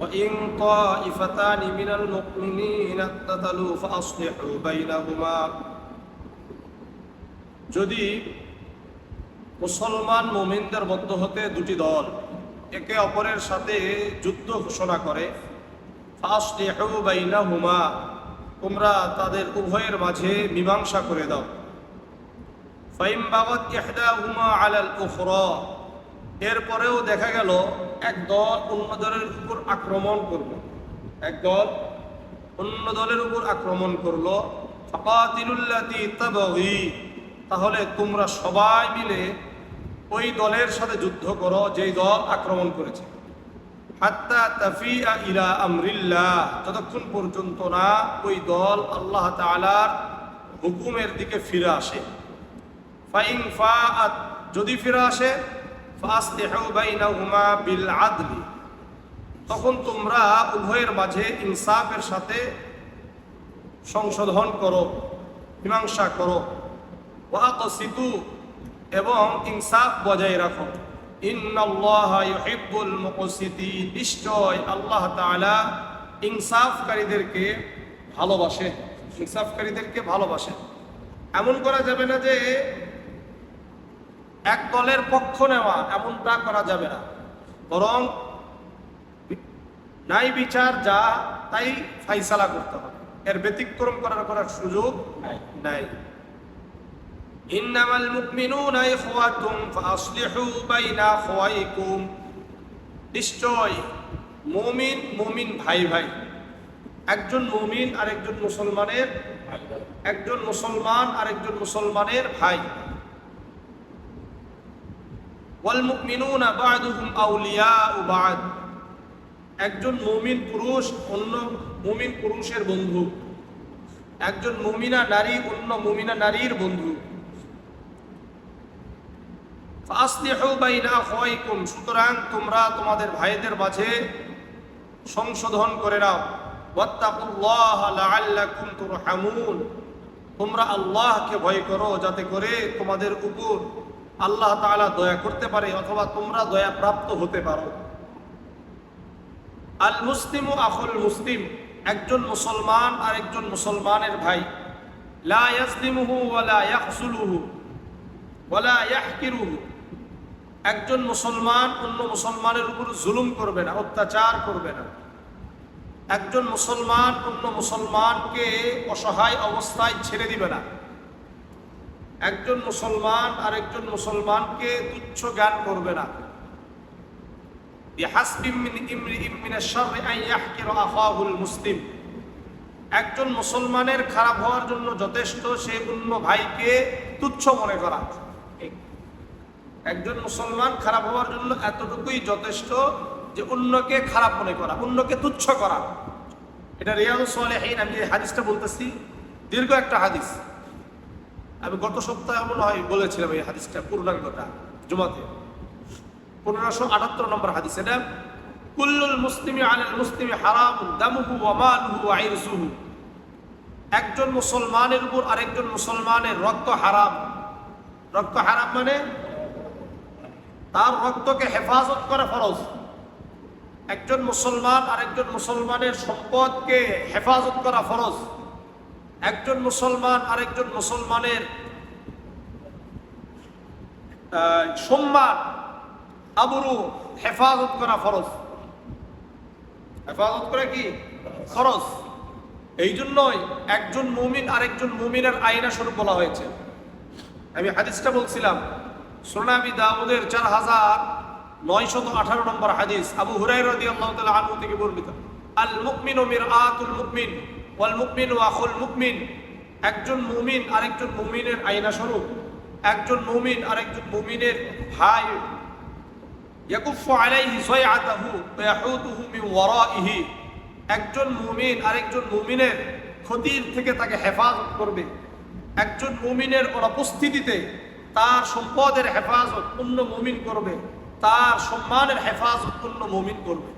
وإن طائفتان من المؤمنين اقتتلوا فأصلحوا بينهما যদি মুসলমান মোমিনদের মধ্য হতে দুটি দল একে অপরের সাথে যুদ্ধ ঘোষণা করে ফাসলিহু বাইনাহুমা তোমরা তাদের উভয়ের মাঝে মীমাংসা করে দাও ফাইম বাগাত ইহদাহুমা আলাল উখরা এরপরেও দেখা গেল এক দল অন্য দলের উপর আক্রমণ করল। এক দল অন্য দলের উপর আক্রমণ করল। তাহলে তোমরা সবাই মিলে ওই দলের সাথে যুদ্ধ করো, যেই দল আক্রমণ করেছে। যতক্ষণ পর্যন্ত না ওই দল আল্লাহ তাআলার হুকুমের দিকে ফিরে আসে। ফাআত, যদি ফিরে আসে বিল আদলি তখন তোমরা উভয়ের মাঝে ইনসাফের সাথে সংশোধন করো, মীমাংসা করো। ওয়াকসিতু এবং ইনসাফ বজায় রাখো। ইন্নাল্লাহ ইউহিব্বুল মুকসিতিন নিশ্চয় আল্লাহ তাআলা ইনসাফকারীদেরকে ভালোবাসে। ইনসাফকারীদেরকে ভালোবাসে। এমন করা যাবে না যে এক দলের পক্ষ নেওয়া এমনটা করা যাবে না। বরং নাই বিচার যা তাই ফাইসালা করতে হবে। এর ব্যতিক্রম করার করার সুযোগ নাই। ইন্নামাল মুকমিনুনা ইখওয়াতুম ফাসলিহু বাইনা খোয়াইকুম নিশ্চয় মুমিন মুমিন ভাই ভাই। একজন মুমিন আর একজন মুসলমানের একজন মুসলমান আর একজন মুসলমানের ভাই। ওয়াল মুমিনুনা বা'দুহুম আউলিয়াউ বা'দ। একজন মুমিন পুরুষ, অন্য মুমিন পুরুষের বন্ধু। একজন মুমিনা নারী, অন্য মুমিনা নারীর বন্ধু। সুতরাং তোমরা তোমাদের ভাইদের মাঝে সংশোধন করে নাও। তোমরা আল্লাহকে ভয় করো, যাতে করে তোমাদের উপর আল্লাহ তাআলা দয়া করতে পারে অথবা তোমরা দয়া প্রাপ্ত হতে পারো। আল মুসলিমু আখুল মুসলিম, একজন মুসলমান আর একজন মুসলমানের ভাই। একজন মুসলমান অন্য মুসলমানের উপর জুলুম করবে না, অত্যাচার করবে না। একজন মুসলমান অন্য মুসলমানকে অসহায় অবস্থায় ছেড়ে দিবে না। একজন মুসলমান আর একজন মুসলমানকে তুচ্ছ জ্ঞান করবে না। মুসলিম। একজন মুসলমানের খারাপ হওয়ার জন্য যথেষ্ট সে অন্য ভাইকে তুচ্ছ মনে করা। একজন মুসলমান খারাপ হওয়ার জন্য এতটুকুই যথেষ্ট যে অন্যকে খারাপ মনে করা, অন্যকে তুচ্ছ করা। এটা রিয়াজ সালেহীন, আমি এই হাদিসটা বলতেছি। দীর্ঘ একটা হাদিস। আমি গত সপ্তাহে মনে হয় বলেছিলাম এই হাদিসটা, পূর্ণাঙ্গটা, জুমাতে। পনেরোশো আটাত্তর নম্বর হাদিস, এটা, কুল্লুল মুসলিমি আলাল মুসলিমি হারাম দামুহু ওয়া মালুহু ওয়া একজন মুসলমানের উপর আরেকজন মুসলমানের রক্ত হারাম। রক্ত হারাম মানে তার রক্তকে হেফাজত করা ফরজ। একজন মুসলমান আরেকজন মুসলমানের সম্পদকে হেফাজত করা ফরজ। একজন মুসলমান আরেকজন মুসলমানের সম্মান, আবরু, হেফাজত করা ফরজ। হেফাজত করা কি? ফরজ। এই জন্যই একজন মুমিন আরেকজন মুমিনের আইনা স্বরূপ বলা হয়েছে। আমি হাদিসটা বলছিলাম সোনাবি দাউদের চার হাজার নয়শত আঠারো নম্বর হাদিস, আবু হুরাই রদি আল্লাহ আনহু থেকে বর্ণিত। আল মুকমিন ও মির আতুল মুকমিন ওয়াল মুকমিন ও আখুল মুকমিন একজন মুমিন আরেকজন মুমিনের আইনা স্বরূপ একজন মুমিন আরেকজন মুমিনের ভাই। ইয়াকুফু আলাইহি সাইআতাহু ওয়া ইয়াহুতুহু মিন ওয়ারাইহি। একজন মুমিন আরেকজন মুমিনের ক্ষতির থেকে তাকে হেফাজত করবে। একজন মুমিনের অনুপস্থিতিতে তার সম্পদের হেফাজত অন্য মুমিন করবে। তার সম্মানের হেফাজত অন্য মুমিন করবে।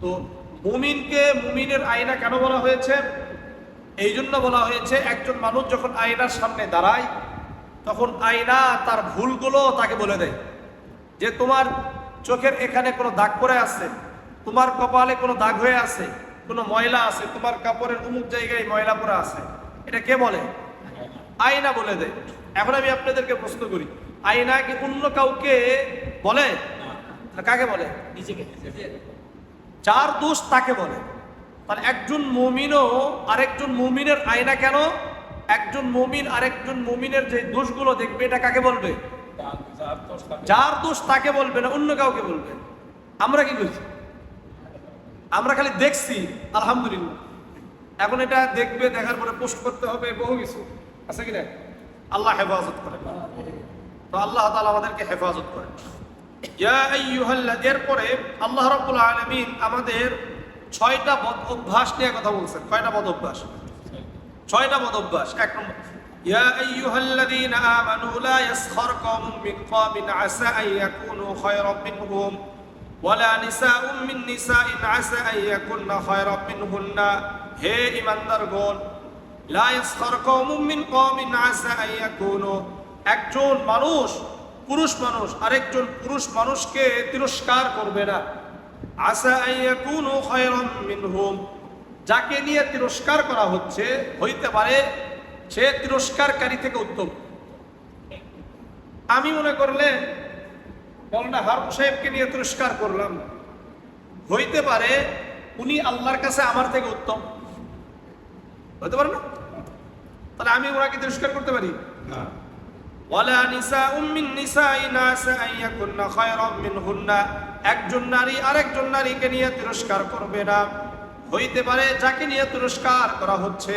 তো মুমিনকে মুমিনের আয়না কেন বলা হয়েছে? এই জন্য বলা হয়েছে, একজন মানুষ যখন আয়নার সামনে দাঁড়ায়, তখন আয়না তার ভুলগুলো তাকে বলে দেয়। যে তোমার চোখের এখানে কোনো দাগ পড়ে আছে, তোমার কপালে কোনো দাগ হয়ে আছে, কোনো ময়লা আছে, তোমার কাপড়ের অমুক জায়গায় ময়লা পড়া আছে, এটা কে বলে? আয়না বলে দেয়। এখন আমি আপনাদেরকে প্রশ্ন করি, আয়না কি অন্য কাউকে বলে? কাকে বলে? নিজেকে। যার দোষ তাকে বলে। তাহলে একজন মুমিনও আরেকজন মুমিনের আয়না কেন? একজন মুমিন আরেকজন মুমিনের যে দোষগুলো দেখবে, এটা কাকে বলবে? যার দোষ তাকে বলবে না, অন্য কাউকে বলবে। আমরা কি করছি? আমরা খালি দেখছি, আলহামদুলিল্লাহ। এখন এটা দেখবে, দেখার পরে পোস্ট করতে হবে, বহু কিছু। আছে কি না? আল্লাহ হেফাজত করে। তো আল্লাহ তাআলা আমাদেরকে হেফাজত করে। এরপরে আল্লাহ রাব্বুল আলামিন আমাদের ছয়টা বদ অভ্যাস নিয়ে কথা বলছেন। কয়টা বদ অভ্যাস? ছয়টা বদ অভ্যাস, এক নম্বর। হে একজন মানুষ পুরুষ মানুষ, আরেকজন পুরুষ মানুষকে তিরস্কার করবে না। যাকে নিয়ে তিরস্কার করা হচ্ছে, হইতে পারে সে তিরস্কারকারী থেকে উত্তম। আমি মনে করলে মৌলানা হারুন সাহেবকে নিয়ে তিরস্কার করলাম। হইতে পারে উনি আল্লাহর কাছে আমার থেকে উত্তম। হইতে পারে না? তাহলে আমি ওনাকে তিরস্কার করতে পারি? না। ওয়ালা নিসাউম মিন নিসাইন আসা আন ইয়াকুননা খায়রাম মিনহুন্না। একজন নারী আরেকজন নারীকে নিয়ে তিরস্কার করবে না। হইতে পারে যাকে নিয়ে তিরস্কার করা হচ্ছে,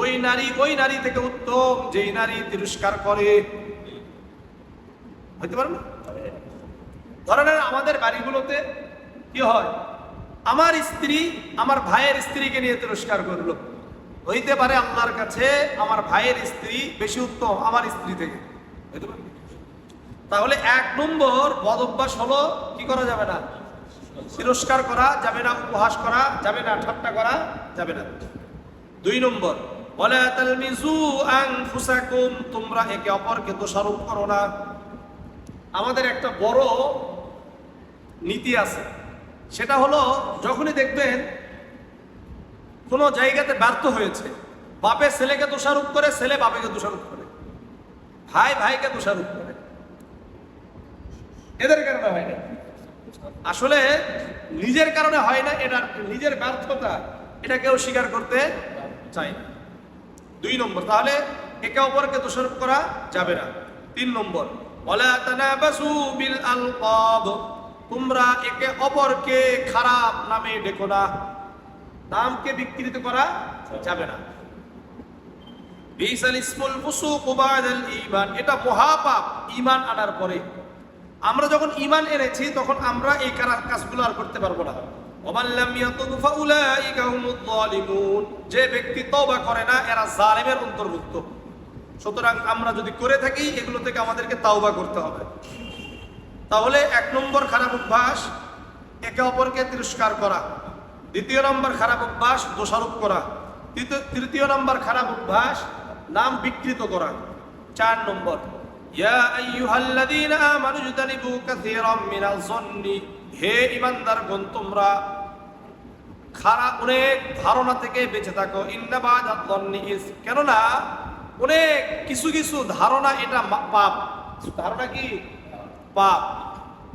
ওই নারী ওই নারী থেকে উত্তম, যেই নারী তিরস্কার করে। হইতে পারে না? ধরেন আমাদের বাড়িগুলোতে কি হয়? আমার স্ত্রী আমার ভাইয়ের স্ত্রীকে নিয়ে তিরস্কার করল। হইতে পারে আপনার কাছে আমার ভাইয়ের স্ত্রী বেশি উত্তম, আমার স্ত্রী থেকে? তাহলে এক নম্বর বদ অভ্যাস হলো কি করা যাবে না? তিরস্কার করা যাবে না, উপহাস করা যাবে না, ঠাট্টা করা যাবে না। দুই নম্বর, ওয়ালা তালমিজু আনফুসাকুম তোমরা একে অপরকে দোষারোপ করো না। আমাদের একটা বড় নীতি আছে। সেটা হলো, যখনই দেখবেন কোনো জায়গাতে ব্যর্থ হয়েছে বাপে ছেলেকে দোষারোপ করে ছেলে বাপেকে দোষারোপ করে। ভাই, ভাইকে দোষারোপ করে। এদের কারণে হয় না। আসলে নিজের কারণে হয় না, এটা নিজের ব্যর্থতা, এটা কেউ স্বীকার করতে চায় না। দুই নম্বর, তাহলে একে অপরকে দোষারোপ করা যাবে না। তিন নম্বর তোমরা একে অপরকে খারাপ নামে ডেকো না। নামকে বিকৃত করা যাবে না। এটা মহাপাপ, ঈমান আনার পরে। আমরা যখন ঈমান এনেছি, তখন আমরা এই কাজগুলো আর করতে পারব না। যে ব্যক্তি তওবা করে না, এরা জালেমের অন্তর্ভুক্ত। সুতরাং আমরা যদি করে থাকি, এগুলো থেকে আমাদেরকে তাওবা করতে হবে। তাহলে এক নম্বর খারাপ অভ্যাস, একে অপরকে তিরস্কার করা। দ্বিতীয় নম্বর খারাপ অভ্যাস, দোষারোপ করা। তৃতীয় নম্বর খারাপ অভ্যাস নাম বিকৃত করা চার নম্বর। ইয়া আইয়ুহাল্লাযীনা আমানু ইজতানিবু কাসীরাম মিনাল যন্নি। হে ঈমানদারগণ তোমরা খারাপ অনেক ধারণা থেকে বেঁচে থাকো। ইস। কেননা, অনেক কিছু কিছু ধারণা এটা পাপ। ধারণা কি? পাপ।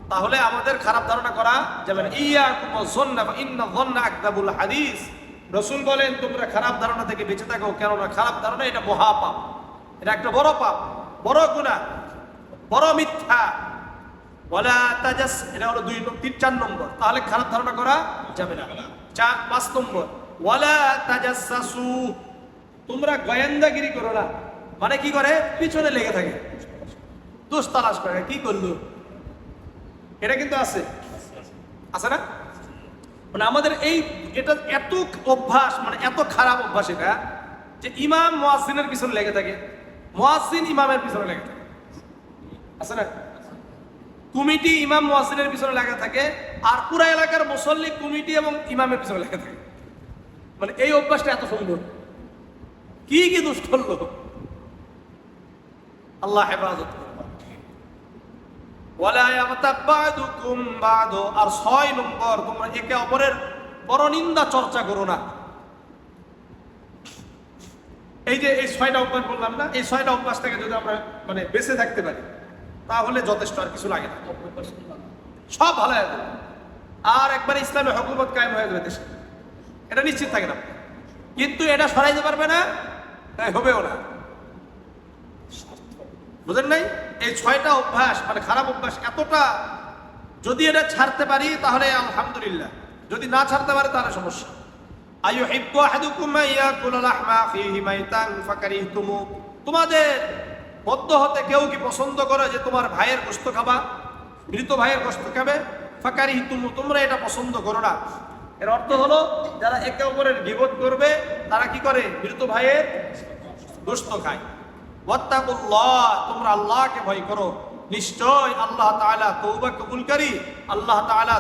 তাহলে আমাদের খারাপ ধারণা করা যাবে না। ইয়াকুম যন্না বা ইন্না যন্না আকদাবুল হাদিস। রসুল বলেন, তোমরা খারাপ ধারণা থেকে বেঁচে থাকো, কেননা খারাপ ধারণা এটা মহাপাপ এটা একটা বড় পাপ, বড় গুনাহ, বড় মিথ্যা। ওয়ালা তাজাস এটা হলো দুই তিন চার নম্বর। তাহলে খারাপ ধারণা করা যাবে না। চার পাঁচ নম্বর। ওয়ালা তাজাসসু। তোমরা গোয়েন্দাগিরি করো না। মানে কি করে? পিছনে লেগে থাকে। দোষ তালাশ করে। কি করল? এটা কিন্তু আছে। আছে না? মানে আমাদের এই এটা এত অভ্যাস মানে এত খারাপ অভ্যাস এটা, যে ইমাম মোয়াজিনের পিছনে লেগে থাকে। মোয়াজিন ইমামের পিছনে লেগে থাকে। আছে না? কমিটি ইমাম মোয়াজিনের পিছনে লেগে থাকে, আর পুরা এলাকার মুসল্লি, কমিটি এবং ইমামের পিছনে লেগে থাকে। মানে এই অভ্যাসটা এত সুন্দর। কি কি দোষ করল? আল্লাহ হেফাজত করুন। ওয়ালা ইয়াগতাব বা'দুকুম বা'দ আর ছয় নম্বর তোমরা একে অপরের পরনিন্দা চর্চা করো না। এই যে এই ছয়টা অভ্যাস বললাম না এই ছয়টা অভ্যাস থেকে যদি আমরা মানে বেঁচে থাকতে পারি তাহলে যথেষ্ট আর কিছু লাগে না। সব ভালো হয়ে যাবে। আর একবার ইসলামে হকুমত কায়েম হয়ে যাবে দেশে। এটা নিশ্চিত থাকে না। কিন্তু এটা সরাইতে পারবে না হ্যাঁ, হবেও না। বুঝেন নাই? এই ছয়টা অভ্যাস মানে খারাপ অভ্যাস এতটা, যদি এটা ছাড়তে পারি তাহলে আলহামদুলিল্লাহ। যদি না ছাড়তে পারে তাহলে সমস্যা। আইয়ুহিব্বু আহাদুকুম আন ইয়াকুলা লাহমা আখিহি মাইতান ফাকারিহতুমু। তোমাদের বদ্ধ হতে কেউ কি পছন্দ করে যে তোমার ভাইয়ের গোশত খাবা? মৃত ভাইয়ের গোশত খাবে? ফাঁকারি ফাকারিহতুমু, তোমরা এটা পছন্দ করো না। এর অর্থ হলো, যারা একে অপরের গিবত করবে, তারা কি করে? মৃত ভাইয়ের গোশত খায়। ওয়াত্তাকুল্লাহ, তোমরা আল্লাহকে ভয় করো। নিশ্চয় আল্লাহ তওবা কবুলকারী, আল্লাহ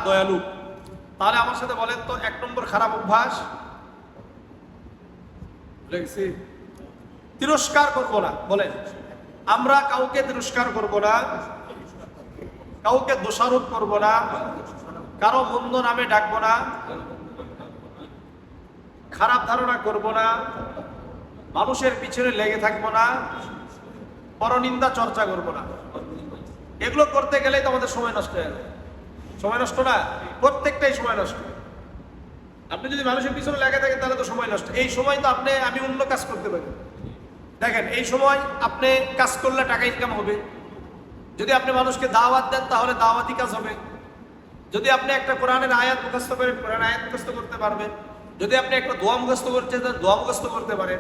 দয়ালু। তাহলে আমার সাথে বলেন তো, এক নম্বর খারাপ অভ্যাস? তিরস্কার করব না, বলেন। আমরা কাউকে তিরস্কার করব না, কাউকে দোষারোপ করব না, কারও মন্দ নামে ডাকবো না, খারাপ ধারণা করব না মানুষের পিছনে লেগে থাকব না, পরনিন্দা চর্চা করব না। এগুলো করতে গেলেই তো আমাদের সময় নষ্ট হয়ে সময় নষ্ট না, প্রত্যেকটাই সময় নষ্ট। আপনি যদি মানুষের পিছনে লেগে থাকেন, তাহলে তো সময় নষ্ট। এই সময় তো আপনি, আমি অন্য কাজ করতে পারি। দেখেন, এই সময় আপনি কাজ করলে টাকা ইনকাম হবে। যদি আপনি মানুষকে দাওয়াত দেন, তাহলে দাওয়াতি কাজ হবে। যদি আপনি একটা কোরআনের আয়াত মুখস্থ করেন কোরআন আয়াত মুখস্থ করতে পারবেন। যদি আপনি একটা দোয়া মুখস্থ করতে চান, দোয়া মুখস্থ করতে পারেন।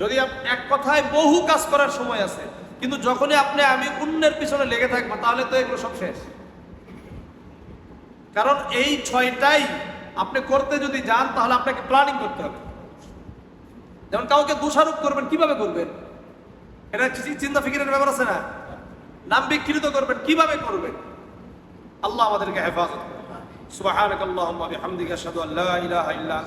যদি এক কথায় বহু কাজ করার সময় আছে, কিন্তু যখনই আপনি আমি অন্যের পিছনে লেগে থাকব, তাহলে তো এগুলো সব শেষ। কারণ এই ছয়টাই আপনি করতে যদি যান, তাহলে আপনাকে প্ল্যানিং করতে হবে। যেমন কাউকে দোষারোপ করবেন, কীভাবে করবেন? এটা চিন্তা ফিকিরের ব্যাপার আছে না? নাম বিকৃত করবেন, কীভাবে করবেন? আল্লাহ আমাদেরকে হেফাজত সুবহানাকাল্লাহুম্মা বিহামদিকা আশহাদু ইল্লা